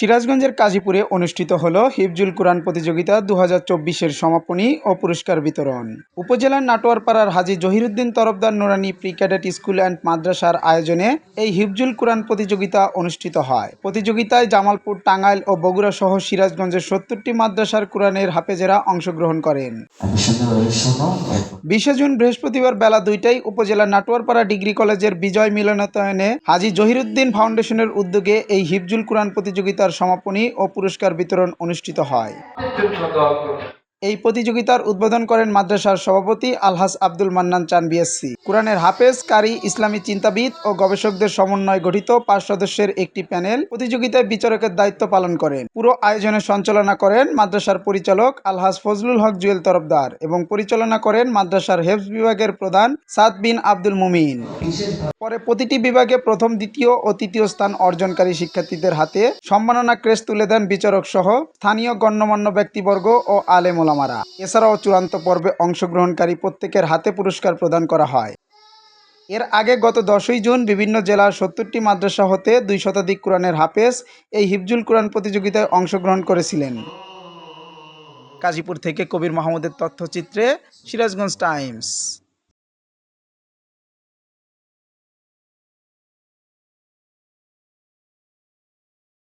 সিরাজগঞ্জের কাজীপুরে অনুষ্ঠিত হল হিফজুল কোরআন প্রতিযোগিতা দু হাজার সমাপনী ও পুরস্কার বিতরণ। উপজেলার নাটোয়ারপাড়ার হাজি জহিরুদ্দিন তরফদার নুরানি প্রি ক্যাডেট স্কুল অ্যান্ড মাদ্রাসার আয়োজনে এই হিফজুল কোরআন প্রতিযোগিতা অনুষ্ঠিত হয়। প্রতিযোগিতায় জামালপুর, টাঙ্গাইল ও বগুড়া সহ সিরাজগঞ্জের সত্তরটি মাদ্রাসার কোরআনের হাফেজেরা অংশগ্রহণ করেন। বিশে জুন বৃহস্পতিবার বেলা দুইটায় উপজেলার নাটোয়ারপাড়া ডিগ্রি কলেজের বিজয় মিলনায়তনে হাজি জহিরুদ্দিন ফাউন্ডেশনের উদ্যোগে এই হিফজুল কোরআন প্রতিযোগিতার সমাপনী ও পুরস্কার বিতরণ অনুষ্ঠিত হয়। এই প্রতিযোগিতার উদ্বোধন করেন মাদ্রাসার সভাপতি আলহাস আব্দুল মান্নান চান বিএসসি। কোরআনের হাফেজ, কারি, ইসলামী চিন্তাবিদ ও গবেষকদের সমন্বয়ে গঠিত পাঁচ সদস্যের একটি প্যানেল প্রতিযোগিতায় বিচারকের দায়িত্ব পালন করেন। পুরো আয়োজনে সঞ্চালনা করেন মাদ্রাসার পরিচালক আলহাস ফজলুল হক জুয়েল তরফদার এবং পরিচালনা করেন মাদ্রাসার হেফজ বিভাগের প্রধান সাদ বিন আব্দুল মুমিন। পরে প্রতিটি বিভাগে প্রথম, দ্বিতীয় ও তৃতীয় স্থান অর্জনকারী শিক্ষার্থীদের হাতে সম্মাননা ক্রেস্ট তুলে দেন বিচারক সহ স্থানীয় গণ্যমান্য ব্যক্তিবর্গ ও আলেম ওলামারা এছাড়াও চূড়ান্ত পর্বে অংশগ্রহণকারী প্রত্যেকের হাতে পুরস্কার প্রদান করা হয় এর আগে গত দশই জুন বিভিন্ন জেলার সত্তরটি মাদ্রাসা হতে দুই শতাধিক কোরআনের হাফেজ এই হিফজুল কোরআন প্রতিযোগিতায় অংশগ্রহণ করেছিলেন কাজীপুর থেকে কবির মাহমুদের তথ্যচিত্রে সিরাজগঞ্জ টাইমস